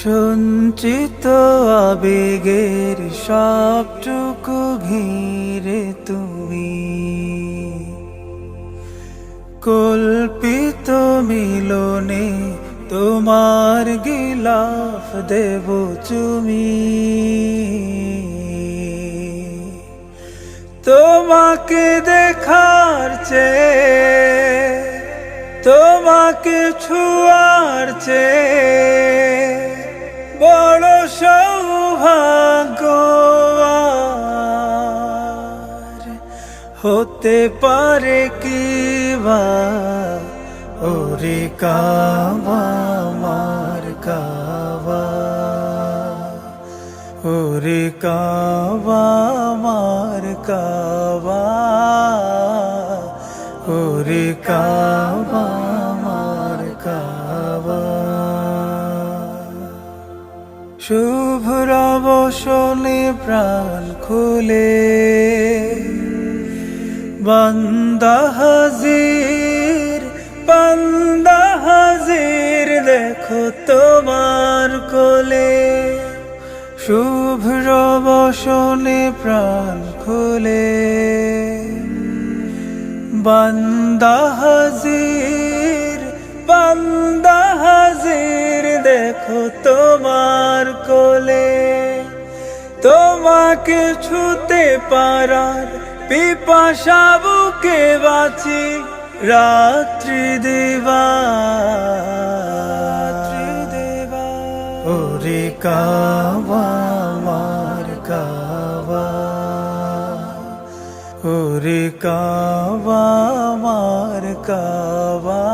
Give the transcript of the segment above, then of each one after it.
সঞ্চিত আবেগের সবটুকু ঘিরে তুমি। কল্পিত মিলনে তোমার গিলাফ দেব তুমি। তোমাকে দেখার চেয়ে, তোমাকে ছুয়ার চেয়ে হতে পারে কি ওরে কাবা মার কাবা। ওরে কাবা মার কাবা। ওরে কাবা শুভ্র বসলে প্রাণ খুলে বান্দা হাজির বান্দা হাজির দেখো তোমার কোলে। শুভ্র বসনে প্রাণ খুলে। বান্দা হাজির বান্দা হাজির দেখো তোমার কোলে। তোমাকে ছুতে পারার পিপাসা বুকে বাঁচি রাত্রি দেবা। ওরে কাবা মার কাবা। ওরে কাবা মার কাবা।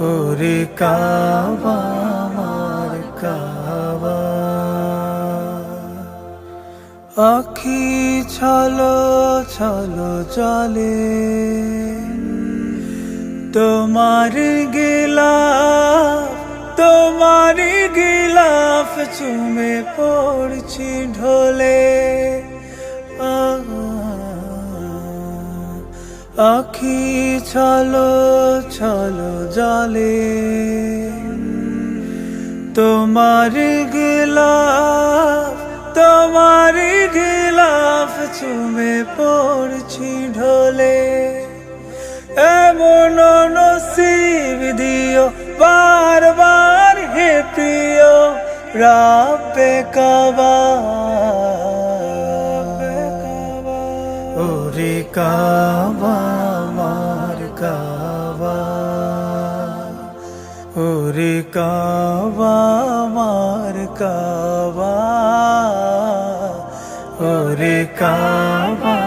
ওরে কাবা মার কাবা। আখি ছলো ছলো চলে তোমার গিলাফ তোমার গিলাফ চুমে পড়ছি ঢোলে। আখি ছলো ছলো জলে, তোমার গিলাফ, তোমার চুমে পড়ছি ঢোলে। এমন নসিব দিও, বারবার হে প্রিয় রাবে কাবা ওরে কাবা মার কাবা। ওরে কাবা মার কাবা। ওরে কাবা।